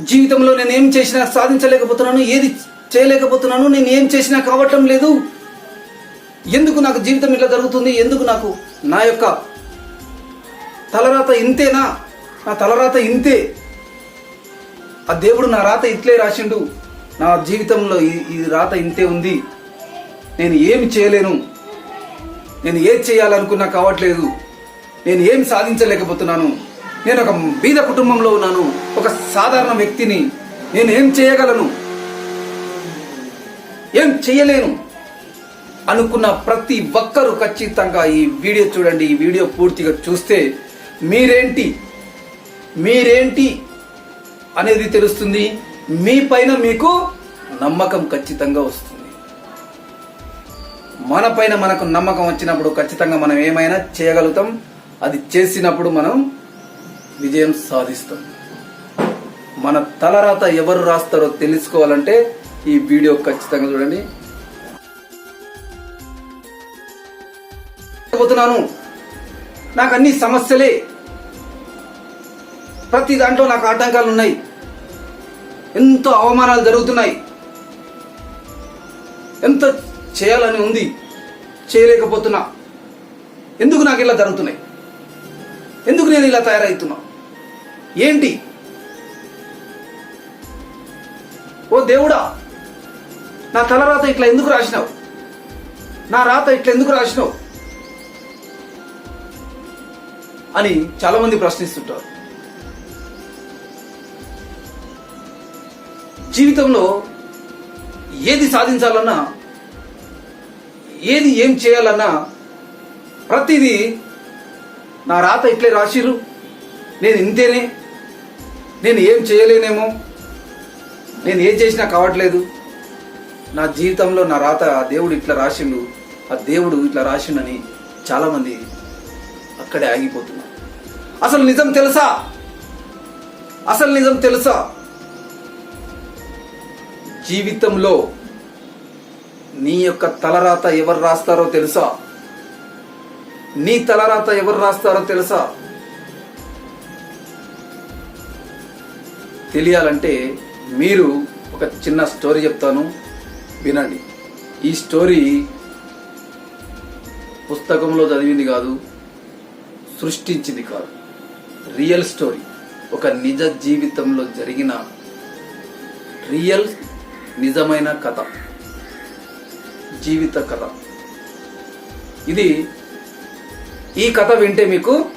జీవితంలో నేను ఏం చేసినా సాధించలేకపోతున్నాను ఏది చేయలేకపోతున్నాను నేను ఏం చేసినా కావటం లేదు. ఎందుకు నాకు జీవితం ఇట్లా జరుగుతుంది? ఎందుకు నాకు నా యొక్క తలరాత ఇంతేనా? నా తలరాత ఇంతే. ఆ దేవుడు నా రాత ఇట్లే రాసిండు. నా జీవితంలో ఈ ఈ రాత ఇంతే ఉంది. నేను ఏమి చేయలేను. నేను ఏది చేయాలనుకున్నా కావట్లేదు. నేను ఏం సాధించలేకపోతున్నాను. నేను ఒక బీద కుటుంబంలో ఉన్నాను. ఒక సాధారణ వ్యక్తిని నేను ఏం చేయగలను? ఏం చేయలేను? అనుకున్న ప్రతి ఒక్కరూ ఖచ్చితంగా ఈ వీడియో చూడండి. ఈ వీడియో పూర్తిగా చూస్తే మీరేంటి? మీరేంటి అనేది తెలుస్తుంది. మీ పైన మీకు నమ్మకం ఖచ్చితంగా వస్తుంది. మన పైన మనకు నమ్మకం వచ్చినప్పుడు ఖచ్చితంగా మనం ఏమైనా చేయగలుగుతాం. అది చేసినప్పుడు మనం విజయం సాధిస్తాం. మన తలరాత ఎవరు రాస్తారో తెలుసుకోవాలంటే ఈ వీడియో ఖచ్చితంగా చూడండి. పోతున్నాను నాకు అన్ని సమస్యలే. ప్రతి దాంట్లో నాకు ఆటంకాలు ఉన్నాయి. ఎంతో అవమానాలు జరుగుతున్నాయి. ఎంత చేయాలని ఉంది. చేయలేకపోతున్నా. ఎందుకు నాకు ఇలా జరుగుతున్నాయి? ఎందుకు నేను ఇలా తయారవుతున్నా ఏంటి? ఓ దేవుడా నా తలరాత ఇట్లా ఎందుకు రాసినావు? నా రాత ఇట్లా ఎందుకు రాసినావు? అని చాలా మంది ప్రశ్నిస్తుంటారు. జీవితంలో ఏది సాధించాలన్నా ఏది ఏం చేయాలన్నా ప్రతిదీ నా రాత ఇట్లే రాసిరు నేను ఇంతేనే. నేను ఏం చేయలేనేమో? నేను ఏం చేసినా కావట్లేదు. నా జీవితంలో నా రాత ఆ దేవుడు ఇట్లా రాసిండు. ఆ దేవుడు ఇట్లా రాసిండని చాలామంది అక్కడే ఆగిపోతున్నారు. అసలు నిజం తెలుసా? అసలు నిజం తెలుసా? జీవితంలో నీ యొక్క తలరాత ఎవరు రాస్తారో తెలుసా? నీ తలరాత ఎవరు రాస్తారో తెలుసా? తెలియాలంటే మీరు ఒక చిన్న స్టోరీ చెప్తాను. వినండి. ఈ స్టోరీ పుస్తకంలో చదివింది కాదు సృష్టించింది కాదు. Real story. ఒక నిజ జీవితంలో జరిగిన రియల్ నిజమైన కథ. జీవిత కథ. ఇది ఈ కథ వింటే మీకు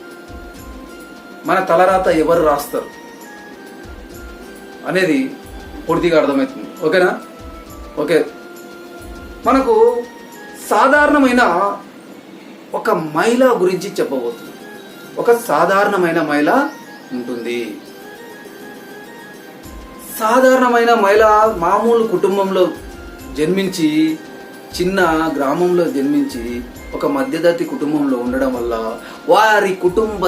మన తలరాత ఎవరు రాస్తారు? అనేది పూర్తిగా అర్థమవుతుంది. ఓకేనా? ఓకే. మనకు సాధారణమైన ఒక మహిళ గురించి చెప్పబోతుంది. ఒక సాధారణమైన మహిళ ఉంటుంది. సాధారణమైన మహిళ మామూలు కుటుంబంలో జన్మించి చిన్న గ్రామంలో జన్మించి ఒక మధ్యతరగతి కుటుంబంలో ఉండడం వల్ల వారి కుటుంబ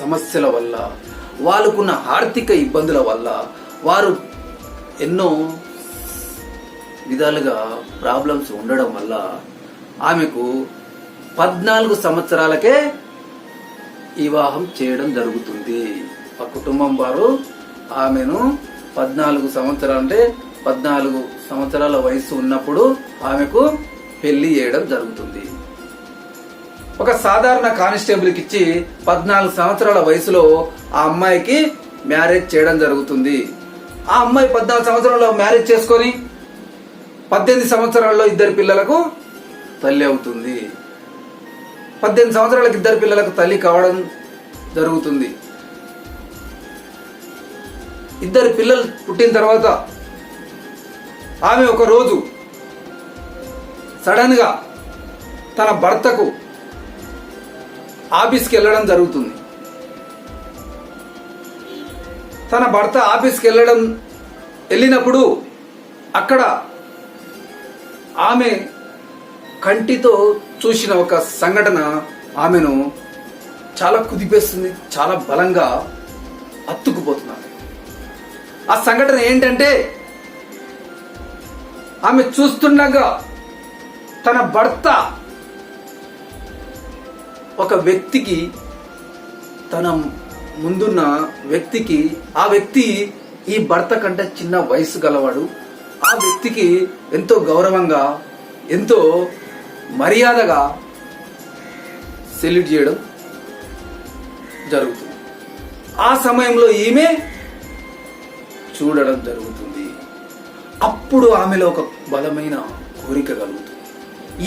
సమస్యల వల్ల వాళ్ళకున్న ఆర్థిక ఇబ్బందుల వల్ల వారు ఎన్నో విధాలుగా ప్రాబ్లమ్స్ ఉండడం వల్ల ఆమెకు పద్నాలుగు సంవత్సరాలకే వివాహం చేయడం జరుగుతుంది. ఆ కుటుంబం వారు ఆమెను పద్నాలుగు సంవత్సరాలు అంటే పద్నాలుగు సంవత్సరాల వయసు ఉన్నప్పుడు ఆమెకు పెళ్ళి చేయడం జరుగుతుంది. ఒక సాధారణ కానిస్టేబుల్కి ఇచ్చి పద్నాలుగు సంవత్సరాల వయసులో ఆ అమ్మాయికి మ్యారేజ్ చేయడం జరుగుతుంది. ఆ అమ్మాయి పద్నాలుగు సంవత్సరాల్లో మ్యారేజ్ చేసుకొని పద్దెనిమిది సంవత్సరాల్లో ఇద్దరు పిల్లలకు తల్లి అవుతుంది. పద్దెనిమిది సంవత్సరాలకు ఇద్దరు పిల్లలకు తల్లి కావడం జరుగుతుంది. ఇద్దరు పిల్లలు పుట్టిన తర్వాత ఆమె ఒక రోజు సడన్గా తన భర్తకు ఆఫీస్కి వెళ్ళడం జరుగుతుంది. తన భర్త ఆఫీస్కి వెళ్ళడం వెళ్ళినప్పుడు అక్కడ ఆమె కంటితో చూసిన ఒక సంఘటన ఆమెను చాలా కుదిపేస్తుంది చాలా బలంగా అత్తుకుపోతున్నారు ఆ సంఘటన ఏంటంటే ఆమె చూస్తుండగా తన భర్త ఒక వ్యక్తికి తన ముందున్న వ్యక్తికి ఆ వ్యక్తి ఈ భర్త కంటే చిన్న వయసు గలవాడు. ఆ వ్యక్తికి ఎంతో గౌరవంగా ఎంతో మర్యాదగా సెల్యూట్ చేయడం జరుగుతుంది. ఆ సమయంలో ఈమె చూడడం జరుగుతుంది. అప్పుడు ఆమెలో ఒక బలమైన కోరిక కలుగుతుంది.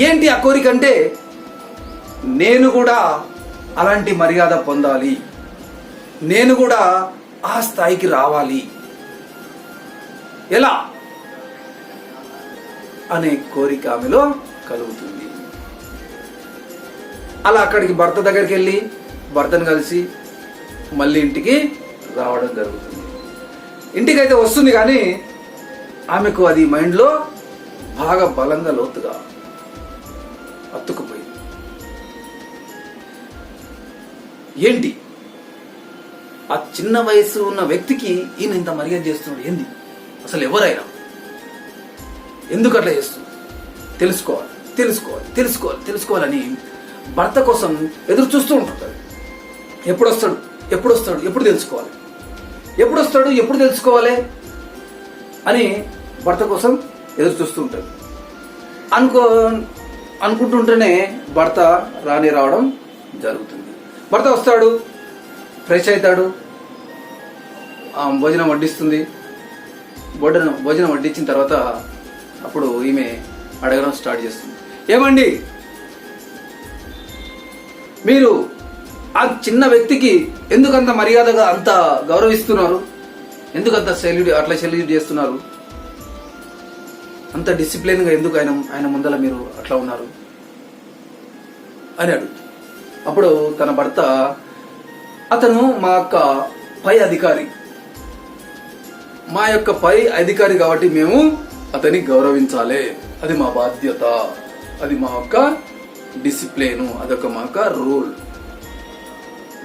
ఏంటి ఆ కోరిక అంటే నేను కూడా అలాంటి మర్యాద పొందాలి. నేను కూడా ఆ స్థాయికి రావాలి. ఎలా? అనే కోరిక ఆమెలో కలుగుతుంది. అలా అక్కడికి భర్త దగ్గరికి వెళ్ళి భర్తను కలిసి మళ్ళీ ఇంటికి రావడం జరుగుతుంది. ఇంటికి అయితే వస్తుంది కానీ ఆమెకు అది మైండ్లో బాగా బలంగా లోతుగా అత్తుకుపోయింది ఏంటి? ఆ చిన్న వయసు ఉన్న వ్యక్తికి ఈయన ఇంత మర్యాద చేస్తున్నాడు. ఏంది? అసలు ఎవరైనా? ఎందుకు అట్లా చేస్తుంది తెలుసుకోవాలి తెలుసుకోవాలి తెలుసుకోవాలి తెలుసుకోవాలని భర్త కోసం ఎదురు చూస్తూ ఉంటుంటాడు ఎప్పుడు వస్తాడు ఎప్పుడు వస్తాడు ఎప్పుడు తెలుసుకోవాలి? ఎప్పుడు వస్తాడు ఎప్పుడు తెలుసుకోవాలి? అని భర్త కోసం ఎదురు చూస్తూ ఉంటాడు. అనుకో అనుకుంటుంటేనే భర్త రాని రావడం జరుగుతుంది. భర్త వస్తాడు ఫ్రెష్ అవుతాడు. భోజనం వడ్డిస్తుంది. భోజనం భోజనం వడ్డించిన తర్వాత అప్పుడు ఈమె అడగడం స్టార్ట్ చేస్తుంది. ఏమండి? మీరు ఆ చిన్న వ్యక్తికి ఎందుకంత మర్యాదగా అంత గౌరవిస్తున్నారు? ఎందుకంత సెల్యూట్ అట్లా సెల్యూట్ చేస్తున్నారు? అంత డిసిప్లిన్గా ఎందుకు ఆయన ఆయన ముందల మీరు అట్లా ఉన్నారు? అని అడుగుతుంది. అప్పుడు తన భర్త అతను మా యొక్క పై అధికారి. మా యొక్క పై అధికారి కాబట్టి మేము అతన్ని గౌరవించాలి. అది మా బాధ్యత. అది మా యొక్క డిసిప్లిన్. అదొక మా యొక్క రూల్.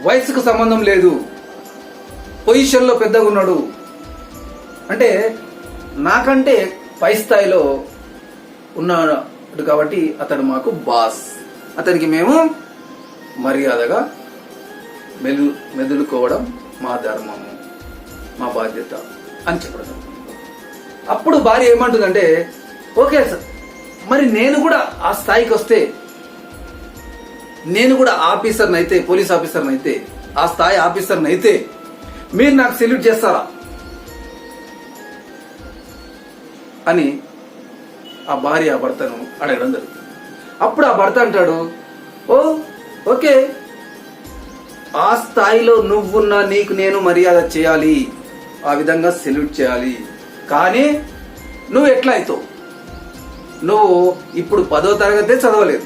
వయసుకు సంబంధం లేదు. పొజిషన్లో పెద్దగా ఉన్నాడు. అంటే నాకంటే పై స్థాయిలో ఉన్నాడు కాబట్టి అతడు మాకు బాస్ అతనికి మేము మర్యాదగా మెదు మెదులుకోవడం మా ధర్మము మా బాధ్యత అని చెప్పడం. అప్పుడు భార్య ఏమంటుందంటే ఓకే సార్ మరి నేను కూడా ఆ స్థాయికి వస్తే నేను కూడా ఆఫీసర్ని అయితే పోలీస్ ఆఫీసర్ని అయితే ఆ స్థాయి ఆఫీసర్ని అయితే మీరు నాకు సెల్యూట్ చేస్తారా? అని ఆ భార్య ఆ భర్తను అడగడం జరుగుతుంది. అప్పుడు ఆ భర్త అంటాడు ఓ ఓకే ఆ స్థాయిలో నువ్వున్నా నీకు నేను మర్యాద చేయాలి. ఆ విధంగా సెల్యూట్ చేయాలి. కానీ నువ్వు ఎట్లా అవుతావు నువ్వు ఇప్పుడు పదో తరగతే చదవలేదు.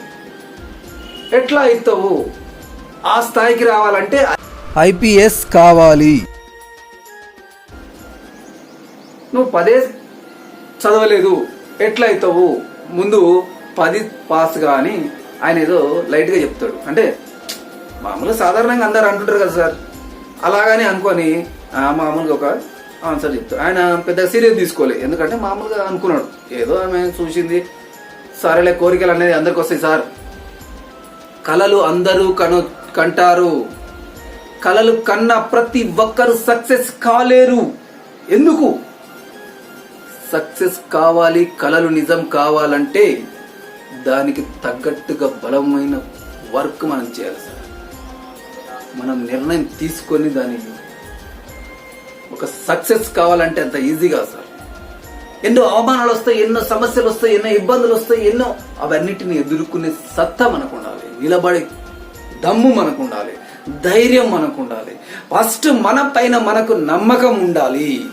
ఎట్లా అవుతావు ఆ స్థాయికి రావాలంటే ఐపీఎస్ కావాలి. నువ్వు పదే చదవలేదు. ఎట్లా అవుతావు ముందు పది పాస్ అని ఆయన ఏదో లైట్గా చెప్తాడు. అంటే మామూలుగా సాధారణంగా అందరు అంటుంటారు కదా సార్. అలాగని అనుకొని మామూలుగా ఒక ఆన్సర్ చెప్తాడు ఆయన పెద్ద సీరియస్ తీసుకోలే. ఎందుకంటే మామూలుగా అనుకున్నాడు. ఏదో ఆమె చూసింది. సరేలే కోరికలు అనేది అందరికి వస్తాయి సార్. కళలు అందరూ కను కంటారు. కళలు కన్న ప్రతి ఒక్కరు సక్సెస్ కాలేరు. ఎందుకు? సక్సెస్ కావాలి కళలు నిజం కావాలంటే దానికి తగ్గట్టుగా బలమైన వర్క్ మనం చేయాలి సార్. మనం నిర్ణయం తీసుకొని దాని ఒక సక్సెస్ కావాలంటే అంత ఈజీగా సార్. ఎన్నో అవమానాలు వస్తాయి ఎన్నో సమస్యలు వస్తాయి ఎన్నో ఇబ్బందులు వస్తాయి ఎన్నో అవన్నిటిని ఎదుర్కొనే సత్తా మనకు ఉండాలి నిలబడే దమ్ము మనకు ఉండాలి ధైర్యం మనకు ఉండాలి ఫస్ట్ మన పైన మనకు నమ్మకం ఉండాలి.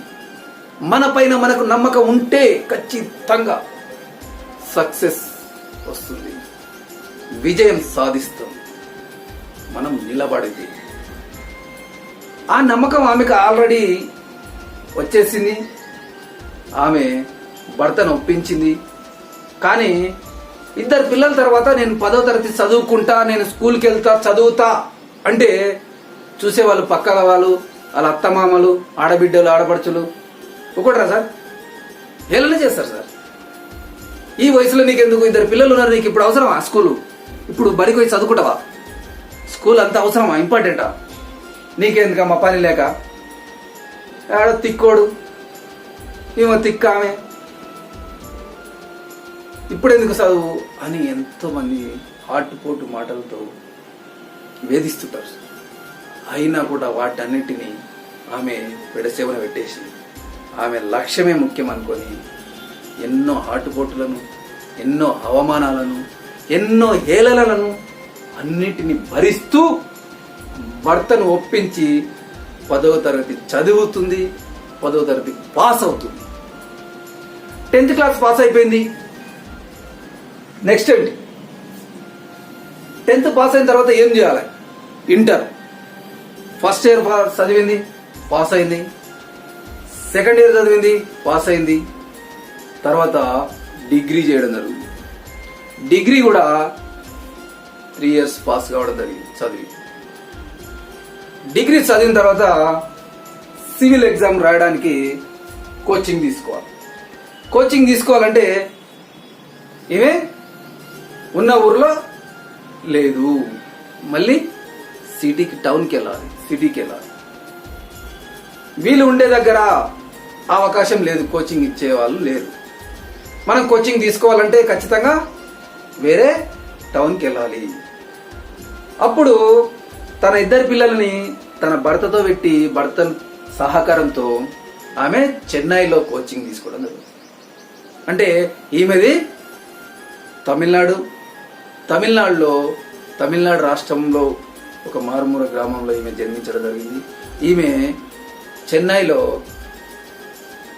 మన పైన మనకు నమ్మకం ఉంటే ఖచ్చితంగా సక్సెస్ వస్తుంది. విజయం సాధిస్తుంది. మనం నిలబడింది. ఆ నమ్మకం ఆమెకు ఆల్రెడీ వచ్చేసింది. ఆమె భర్తను ఒప్పించింది. కానీ ఇద్దరు పిల్లల తర్వాత నేను పదో తరగతి చదువుకుంటా నేను స్కూల్కి వెళ్తా చదువుతా అంటే చూసేవాళ్ళు పక్కల వాళ్ళు వాళ్ళ అత్తమామలు ఆడబిడ్డలు ఆడపడుచులు. ఒకటరా సార్ హేళన చేస్తారు సార్. ఈ వయసులో నీకెందుకు? ఇద్దరు పిల్లలు ఉన్నారు నీకు ఇప్పుడు అవసరమా? స్కూలు. ఇప్పుడు బడికి పోయి చదువుకుంటావా? స్కూల్ అంత అవసరమా? ఇంపార్టెంటా? నీకెందుకమ్మా పని లేక? ఆడ తిక్కోడు. ఏమో తిక్కామె. ఇప్పుడు ఎందుకు చదువు? అని ఎంతోమంది ఆటుపోటు మాటలతో వేధిస్తుంటారు. అయినా కూడా వాటన్నిటినీ ఆమె విడసేవన పెట్టేసి ఆమె లక్ష్యమే ముఖ్యం అనుకొని ఎన్నో ఆటుపోటులను ఎన్నో అవమానాలను ఎన్నో హేళనలను అన్నిటిని భరిస్తూ భర్తను ఒప్పించి పదవ తరగతి చదువుతుంది పదవ తరగతి పాస్ అవుతుంది. టెన్త్ క్లాస్ పాస్ అయిపోయింది. నెక్స్ట్ ఏంటి? టెన్త్ పాస్ అయిన తర్వాత ఏం చేయాలి? ఇంటర్. ఫస్ట్ ఇయర్ చదివింది పాస్ అయింది. సెకండ్ ఇయర్ చదివింది పాస్ అయింది. తర్వాత డిగ్రీ చేయడం జరుగుతుంది. డిగ్రీ కూడా త్రీ ఇయర్స్ పాస్ కావడం జరిగింది చదివి. డిగ్రీ చదివిన తర్వాత సివిల్ ఎగ్జామ్ రాయడానికి కోచింగ్ తీసుకోవాలి. కోచింగ్ తీసుకోవాలంటే ఏమే? ఉన్న ఊర్లో లేదు. మళ్ళీ సిటీకి టౌన్కి వెళ్ళాలి సిటీకి వెళ్ళాలి. వీళ్ళు ఉండే దగ్గర అవకాశం లేదు కోచింగ్ ఇచ్చే వాళ్ళు లేరు. మనం కోచింగ్ తీసుకోవాలంటే ఖచ్చితంగా వేరే టౌన్కి వెళ్ళాలి. అప్పుడు తన ఇద్దరు పిల్లల్ని తన భర్తతో పెట్టి భర్త సహకారంతో ఆమె చెన్నైలో కోచింగ్ తీసుకోవడం జరుగుతుంది అంటే ఈమెది తమిళనాడు. తమిళనాడులో తమిళనాడు రాష్ట్రంలో ఒక మారుమూల గ్రామంలో ఈమె జన్మించడం జరిగింది. ఈమె చెన్నైలో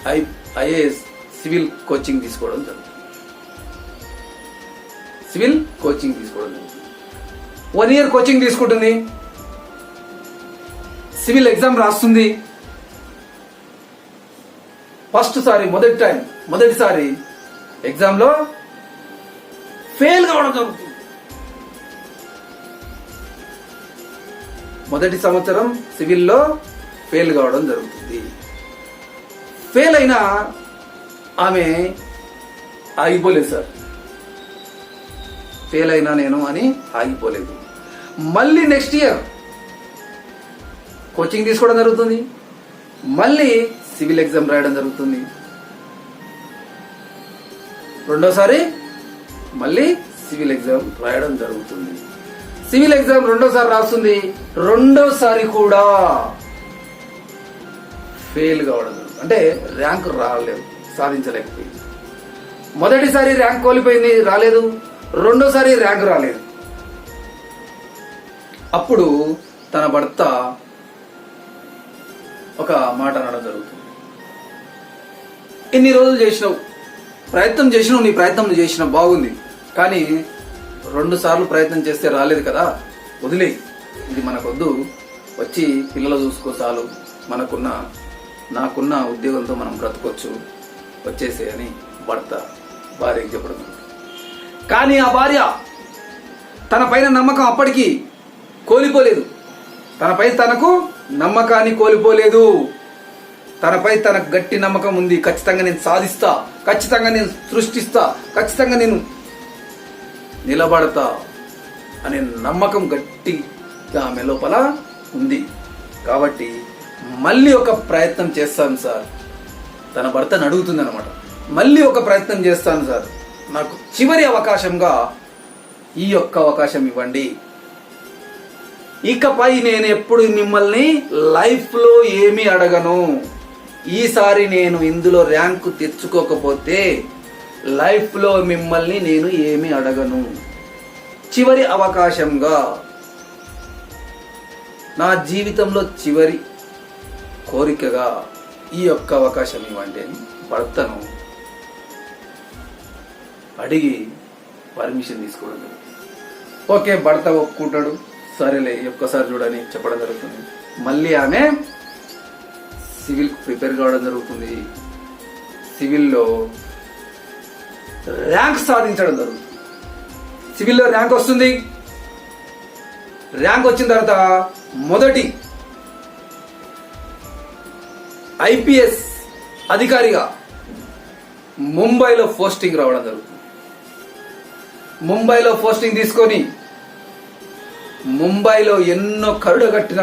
ఐ ఐఏఎస్ సివిల్ కోచింగ్ తీసుకోవడం జరుగుతుంది సివిల్ కోచింగ్ తీసుకోవడం జరుగుతుంది వన్ ఇయర్ కోచింగ్ తీసుకుంటుంది. సివిల్ ఎగ్జామ్ రాస్తుంది. ఫస్ట్ సారి మొదటి టైం మొదటిసారి ఎగ్జామ్లో ఫెయిల్ కావడం జరుగుతుంది. మొదటి సంవత్సరం సివిల్లో ఫెయిల్ కావడం జరుగుతుంది. ఫెయిల్ అయినా ఆమె ఆగిపోలేదు సార్. ఫెయిల్ అయినా నేను అని ఆగిపోలేదు. మళ్ళీ నెక్స్ట్ ఇయర్ కోచింగ్ తీసుకోవడం జరుగుతుంది. మళ్ళీ సివిల్ ఎగ్జామ్ రాయడం జరుగుతుంది. రెండోసారి మళ్ళీ సివిల్ ఎగ్జామ్ రాయడం జరుగుతుంది. సివిల్ ఎగ్జామ్ రెండోసారి రాస్తుంది. రెండోసారి కూడా ఫెయిల్ కావడం అంటే ర్యాంక్ రాలేదు సాధించలేకపోయింది. మొదటిసారి ర్యాంక్ కోల్పోయింది రాలేదు. రెండోసారి ర్యాంక్ రాలేదు. అప్పుడు తన భర్త ఒక మాట అనడం జరుగుతుంది. ఇన్ని రోజులు చేసినావు ప్రయత్నం చేసినావు నీ ప్రయత్నం చేసిన బాగుంది. కానీ రెండు సార్లు ప్రయత్నం చేస్తే రాలేదు కదా వదిలే. ఇది మనకొద్దు. వచ్చి పిల్లలు చూసుకో చాలు. మనకున్న నాకున్న ఉద్యోగంతో మనం బ్రతకొచ్చు. వచ్చేసే అని భర్త భార్యకి చెప్పడం కానీ ఆ భార్య తన పైన నమ్మకం అప్పటికి కోల్పోలేదు. తనపై తనకు నమ్మకాన్ని కోల్పోలేదు. తనపై తనకు గట్టి నమ్మకం ఉంది. ఖచ్చితంగా నేను సాధిస్తా. ఖచ్చితంగా నేను సృష్టిస్తా. ఖచ్చితంగా నేను నిలబడతా అనే నమ్మకం గట్టిగా ఆమె లోపల ఉంది. కాబట్టి మళ్ళీ ఒక ప్రయత్నం చేస్తాను సార్. తన భర్తను అడుగుతుంది అనమాట మళ్ళీ ఒక ప్రయత్నం చేస్తాను సార్. నాకు చివరి అవకాశంగా ఈ యొక్క అవకాశం ఇవ్వండి. ఇకపై నేను ఎప్పుడు మిమ్మల్ని లైఫ్లో ఏమీ అడగను. ఈసారి నేను ఇందులో ర్యాంకు తెచ్చుకోకపోతే లైఫ్లో మిమ్మల్ని నేను ఏమీ అడగను. చివరి అవకాశంగా నా జీవితంలో చివరి కోరికగా ఈ యొక్క అవకాశం ఇవ్వండి అని భర్తను అడిగి పర్మిషన్ తీసుకోవడం జరుగుతుంది. ఓకే భర్త ఒప్పుకుంటాడు. సరేలే ఒక్కసారి చూడని చెప్పడం జరుగుతుంది. మళ్ళీ ఆమె సివిల్ ప్రిపేర్ కావడం జరుగుతుంది. సివిల్లో ర్యాంక్ సాధించడం జరుగుతుంది. సివిల్లో ర్యాంక్ వస్తుంది. ర్యాంక్ వచ్చిన తర్వాత మొదటి ఐపీఎస్ అధికారిగా ముంబైలో పోస్టింగ్ రావడం జరుగుతుంది. ముంబైలో పోస్టింగ్ తీసుకొని ముంబైలో ఎన్నో కరుడు కట్టిన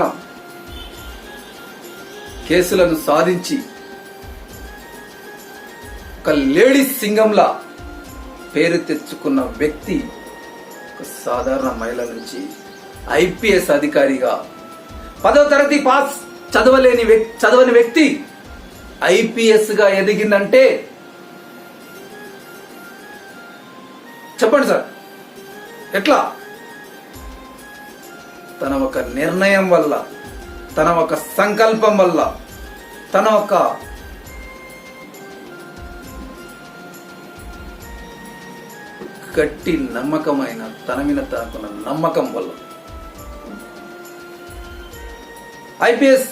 కేసులను సాధించి ఒక లేడీ సింగంలా పేరు తెచ్చుకున్న వ్యక్తి ఒక సాధారణ మహిళ నుంచి ఐపీఎస్ అధికారిగా పదవ తరగతి పాస్ చదవలేని చదవని వ్యక్తి ఐపీఎస్గా ఎదిగిందంటే చెప్పండి సార్. ఎట్లా? తన ఒక నిర్ణయం వల్ల తన ఒక సంకల్పం వల్ల తన ఒక గట్టి నమ్మకమైన తన మీద తనకున్న నమ్మకం వల్ల. ఐపీఎస్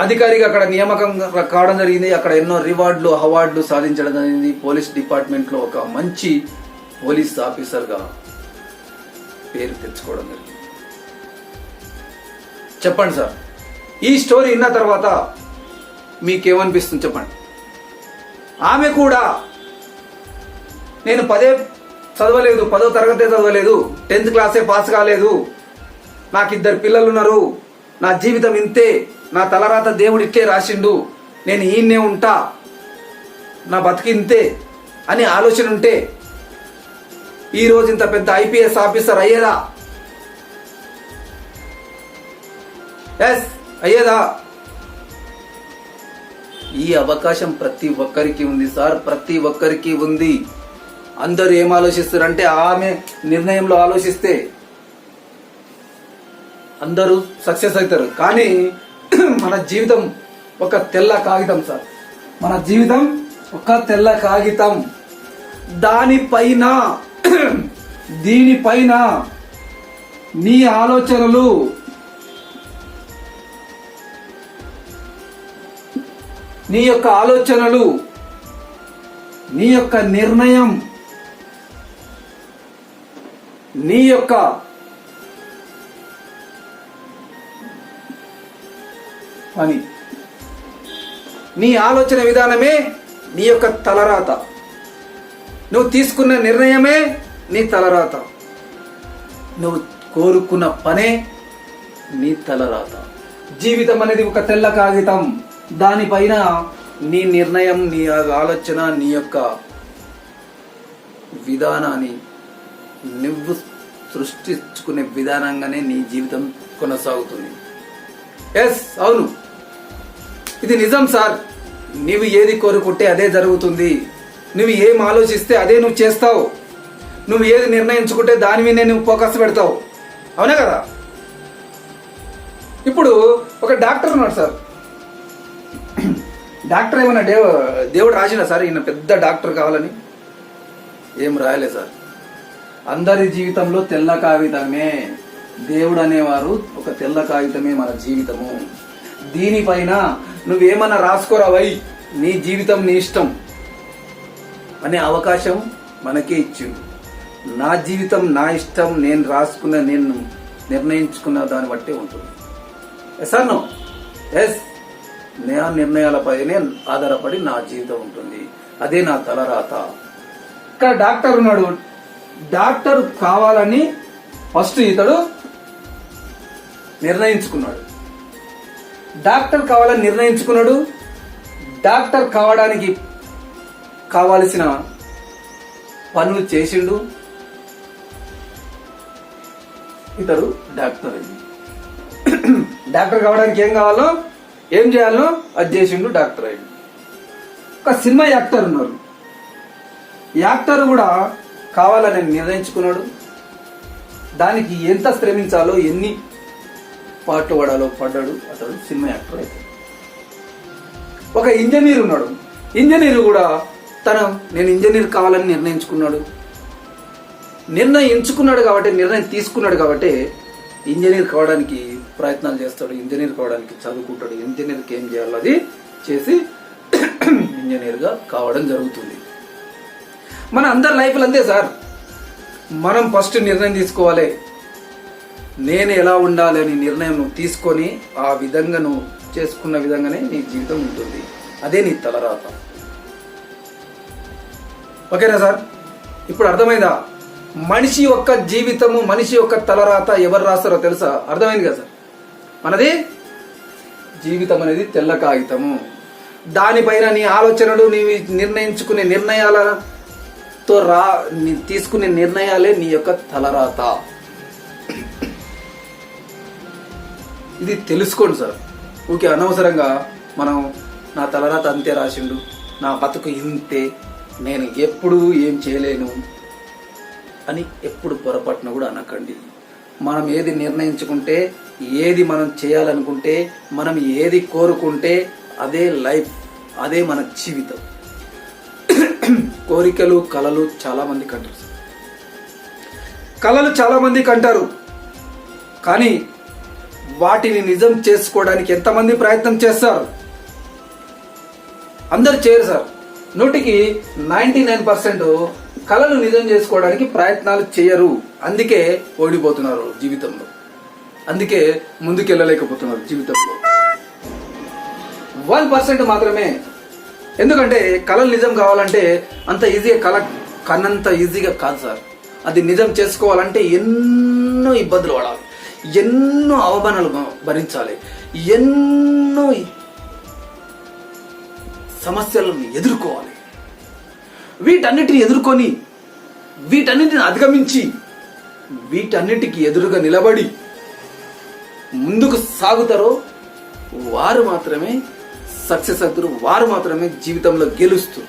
అధికారిగా అక్కడ నియామకం కావడం జరిగింది. అక్కడ ఎన్నో రివార్డులు అవార్డులు సాధించడం జరిగింది. పోలీస్ డిపార్ట్మెంట్లో ఒక మంచి పోలీస్ ఆఫీసర్గా పేరు తెచ్చుకోవడం జరిగింది. చెప్పండి సార్. ఈ స్టోరీ విన్న తర్వాత మీకేమనిపిస్తుంది చెప్పండి. ఆమె కూడా నేను పదే చదవలేదు పదో తరగతే చదవలేదు టెన్త్ క్లాసే పాస్ కాలేదు. నాకు ఇద్దరు పిల్లలు ఉన్నారు నా జీవితం ఇంతే. నా తలరాత దేవుడు ఇట్లే రాసిండు. నేను ఈయన్నే ఉంటా. నా బతికి ఇంతే అని ఆలోచన ఉంటే ఈ రోజు ఇంత పెద్ద ఐపీఎస్ ఆఫీసర్ అయ్యేదా? ఎస్ అయ్యేదా? ఈ అవకాశం ప్రతి ఒక్కరికి ఉంది సార్ ప్రతి ఒక్కరికి ఉంది. అందరూ ఏం ఆలోచిస్తారు అంటే ఆమె నిర్ణయంలో ఆలోచిస్తే అందరూ సక్సెస్ అవుతారు. కానీ మన జీవితం ఒక తెల్ల కాగితం సార్. మన జీవితం ఒక తెల్ల కాగితం. దానిపైన దీనిపైన నీ ఆలోచనలు నీ యొక్క ఆలోచనలు నీ యొక్క నిర్ణయం నీ యొక్క పని నీ ఆలోచన విధానమే నీ యొక్క తలరాత. నువ్వు తీసుకున్న నిర్ణయమే నీ తలరాత. నువ్వు కోరుకున్న పనే నీ తలరాత. జీవితం అనేది ఒక తెల్ల కాగితం. దానిపైన నీ నిర్ణయం నీ ఆలోచన నీ యొక్క విధానాన్ని నువ్వు సృష్టించుకునే విధానంగానే నీ జీవితం కొనసాగుతుంది. ఎస్ అవును. ఇది నిజం సార్. నీవు ఏది కోరుకుంటే అదే జరుగుతుంది. నువ్వు ఏం ఆలోచిస్తే అదే నువ్వు చేస్తావు. నువ్వు ఏది నిర్ణయించుకుంటే దాని మీద నువ్వు ఫోకస్ పెడతావు. అవునా కదా? ఇప్పుడు ఒక డాక్టర్ ఉన్నాడు సార్. డాక్టర్ ఏమన్నా దేవ దేవుడు రాసినా సార్ ఈయన పెద్ద డాక్టర్ కావాలని? ఏం రాయలే సార్. అందరి జీవితంలో తెల్ల కాగితమే. దేవుడు అనేవారు ఒక తెల్ల కాగితమే మన జీవితము. దీనిపైన నువ్వేమన్నా రాసుకోరావై? నీ జీవితం నీ ఇష్టం. అనే అవకాశం మనకే ఇచ్చిండు. నా జీవితం నా ఇష్టం నేను రాసుకున్న నేను నిర్ణయించుకున్న దాన్ని బట్టే ఉంటుంది. ఎస్ నో ఎస్ నా నిర్ణయాలపైనే ఆధారపడి నా జీవితం ఉంటుంది. అదే నా తలరాత. ఇక్కడ డాక్టర్ ఉన్నాడు. డాక్టర్ కావాలని ఫస్ట్ ఇతడు నిర్ణయించుకున్నాడు. డాక్టర్ కావాలని నిర్ణయించుకున్నాడు. డాక్టర్ కావడానికి కావాల్సిన పనులు చేసిండు. ఇతడు డాక్టర్ అయింది డాక్టర్ కావడానికి ఏం కావాలో ఏం చేయాలో అది చేసిండు డాక్టర్ అయింది ఒక సినిమా యాక్టర్ ఉన్నారు. యాక్టర్ కూడా కావాలని నిర్ణయించుకున్నాడు. దానికి ఎంత శ్రమించాలో ఎన్ని పాటువాడలో పడాలో పడ్డాడు అతడు సినిమా యాక్టర్ అయితే. ఒక ఇంజనీర్ ఉన్నాడు. ఇంజనీర్ కూడా తన నేను ఇంజనీర్ కావాలని నిర్ణయించుకున్నాడు. నిర్ణయం ఎంచుకున్నాడు కాబట్టి నిర్ణయం తీసుకున్నాడు కాబట్టి ఇంజనీర్ కావడానికి ప్రయత్నాలు చేస్తాడు ఇంజనీర్ కావడానికి చదువుకుంటాడు ఇంజనీర్కి ఏం చేయాలో అది చేసి ఇంజనీర్గా కావడం జరుగుతుంది. మన అందరి లైఫ్లు అంతే సార్. మనం ఫస్ట్ నిర్ణయం తీసుకోవాలి. నేను ఎలా ఉండాలి అనే నిర్ణయం నువ్వు తీసుకొని ఆ విధంగా నువ్వు చేసుకున్న విధంగానే నీ జీవితం ఉంటుంది. అదే నీ తలరాత. ఓకేనా సార్? ఇప్పుడు అర్థమైందా? మనిషి యొక్క జీవితము మనిషి యొక్క తలరాత ఎవరు రాస్తారో తెలుసా? అర్థమైంది కదా సార్? మనది జీవితం అనేది తెల్ల కాగితము. దానిపైన నీ ఆలోచనలు నీవి నిర్ణయించుకునే నిర్ణయాలతో రా తీసుకునే నిర్ణయాలే నీ యొక్క తలరాత. ఇది తెలుసుకోండి సార్. ఊకే అనవసరంగా మనం నా తలరాత అంతే రాసిండు నా బతుకు ఇంతే నేను ఎప్పుడు ఏం చేయలేను అని ఎప్పుడు పొరపాటున కూడా అనకండి. మనం ఏది నిర్ణయించుకుంటే ఏది మనం చేయాలనుకుంటే మనం ఏది కోరుకుంటే అదే లైఫ్ అదే మన జీవితం. కోరికలు కళలు చాలామందికి కంటారు కళలు కలలు కంటారు. కానీ వాటిని నిజం చేసుకోవడానికి ఎంతమంది ప్రయత్నం చేస్తారు? అందరు చేయరు సార్. నూటికి నైంటీ నైన్ పర్సెంట్ కళలు నిజం చేసుకోవడానికి ప్రయత్నాలు చేయరు. అందుకే ఓడిపోతున్నారు జీవితంలో. అందుకే ముందుకెళ్ళలేకపోతున్నారు జీవితంలో. వన్ పర్సెంట్ మాత్రమే. ఎందుకంటే కళలు నిజం కావాలంటే అంత ఈజీగా కళ కన్నంత ఈజీగా కాదు సార్. అది నిజం చేసుకోవాలంటే ఎన్నో ఇబ్బందులు పడాలి. ఎన్నో అవమానాలు భరించాలి. ఎన్నో సమస్యలను ఎదుర్కోవాలి. వీటన్నిటిని ఎదుర్కొని వీటన్నిటిని అధిగమించి వీటన్నిటికి ఎదురుగా నిలబడి ముందుకు సాగుతారో వారు మాత్రమే సక్సెస్ అవుతారు వారు మాత్రమే జీవితంలో గెలుస్తారు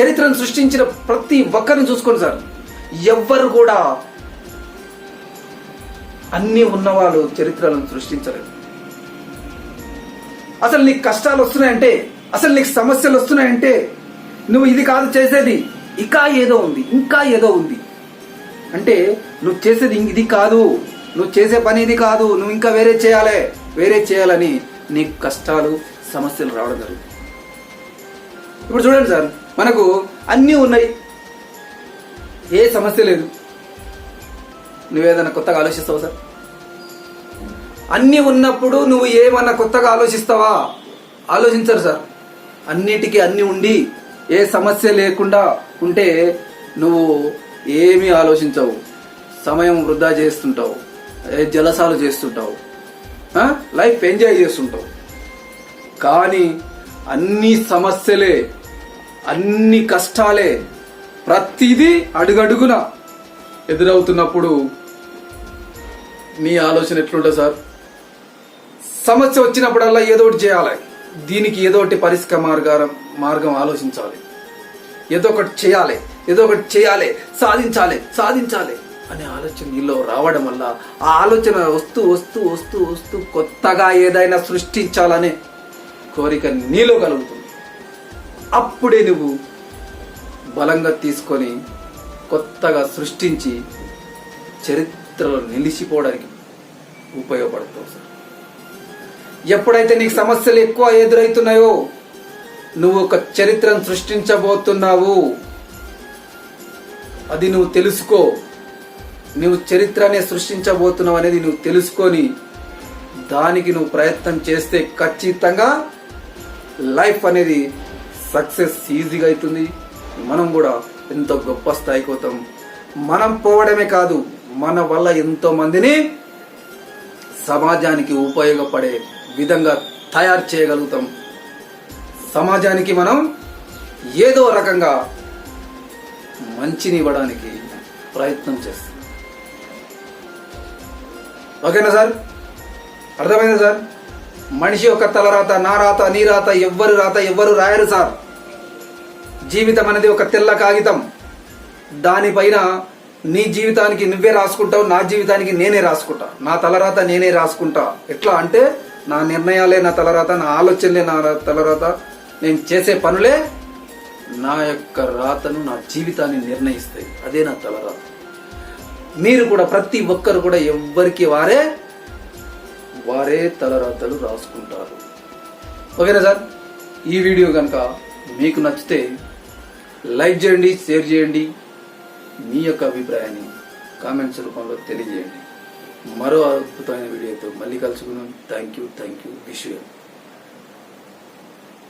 చరిత్రను సృష్టించిన ప్రతి ఒక్కరిని చూసుకోండి సార్. ఎవ్వరు కూడా అన్నీ ఉన్నవాళ్ళు చరిత్రలను సృష్టించలేరు అసలు నీకు కష్టాలు వస్తున్నాయంటే అసలు నీకు సమస్యలు వస్తున్నాయంటే నువ్వు ఇది కాదు చేసేది ఇంకా ఏదో ఉంది ఇంకా ఏదో ఉంది. అంటే నువ్వు చేసేది ఇది కాదు నువ్వు చేసే పని ఇది కాదు నువ్వు ఇంకా వేరే చేయాలి వేరే చేయాలని నీకు కష్టాలు సమస్యలు రావడం జరుగుతుంది. ఇప్పుడు చూడండి సార్ మనకు అన్నీ ఉన్నాయి. ఏ సమస్య లేదు. నువ్వేదైనా కొత్తగా ఆలోచిస్తావు సార్? అన్నీ ఉన్నప్పుడు నువ్వు ఏమన్నా కొత్తగా ఆలోచిస్తావా? ఆలోచించరు సార్. అన్నిటికీ అన్నీ ఉండి ఏ సమస్య లేకుండా ఉంటే నువ్వు ఏమీ ఆలోచించవు. సమయం వృధా చేస్తుంటావు. ఏ జలసాలు చేస్తుంటావు. లైఫ్ ఎంజాయ్ చేస్తుంటావు. కానీ అన్ని సమస్యలే అన్ని కష్టాలే ప్రతిదీ అడుగడుగున ఎదురవుతున్నప్పుడు మీ ఆలోచన ఎట్లుంటుంది సార్? సమస్య వచ్చినప్పుడల్లా ఏదో ఒకటి చేయాలి. దీనికి ఏదో ఒకటి పరిష్కార మార్గం మార్గం ఆలోచించాలి. ఏదో ఒకటి చేయాలి ఏదో ఒకటి చేయాలి సాధించాలి సాధించాలి అనే ఆలోచన నీలో రావడం వల్ల ఆ ఆలోచన వస్తూ వస్తూ వస్తూ వస్తూ కొత్తగా ఏదైనా సృష్టించాలనే కోరిక నీలో కలుగుతుంది. అప్పుడే నువ్వు బలంగా తీసుకొని కొత్తగా సృష్టించి చరిత్ర చరిత్రలో నిలిచిపోవడానికి ఉపయోగపడతావు సార్. ఎప్పుడైతే నీకు సమస్యలు ఎక్కువ ఎదురవుతున్నాయో నువ్వు ఒక చరిత్రను సృష్టించబోతున్నావు. అది నువ్వు తెలుసుకో. నువ్వు చరిత్రనే సృష్టించబోతున్నావు అనేది నువ్వు తెలుసుకొని దానికి నువ్వు ప్రయత్నం చేస్తే ఖచ్చితంగా లైఫ్ అనేది సక్సెస్ ఈజీగా అవుతుంది. మనం కూడా ఎంతో గొప్ప స్థాయికి పోతాం. మనం పోవడమే కాదు మన వల్ల ఎంతో మందిని సమాజానికి ఉపయోగపడే విధంగా తయారు చేయగలుగుతాం. సమాజానికి మనం ఏదో రకంగా మంచిని ఇవ్వడానికి ప్రయత్నం చేస్తాం. ఓకేనా సార్? అర్థమైందా సార్? మనిషి యొక్క తలరాత నా రాత నీ రాత ఎవ్వరు రాత ఎవ్వరు రాయరు సార్. జీవితం అనేది ఒక తెల్ల కాగితం. దానిపైన నీ జీవితానికి నువ్వే రాసుకుంటావు నా జీవితానికి నేనే రాసుకుంటా. నా తలరాత నేనే రాసుకుంటా. ఎట్లా అంటే నా నిర్ణయాలే నా తలరాత నా ఆలోచనలే నా తలరాత. నేను చేసే పనులే నా యొక్క రాతను నా జీవితాన్ని నిర్ణయిస్తాయి. అదే నా తలరాత. మీరు కూడా ప్రతి ఒక్కరు కూడా ఎవ్వరికి వారే వారే తలరాతలు రాసుకుంటారు. ఓకేనా సార్? ఈ వీడియో కనుక మీకు నచ్చితే లైక్ చేయండి షేర్ చేయండి. మీ యొక్క అభిప్రాయాన్ని కామెంట్స్ రూపంలో తెలియజేయండి. మరో అద్భుతమైన వీడియోతో మళ్ళీ కలుసుకున్నాం thank you thank you wish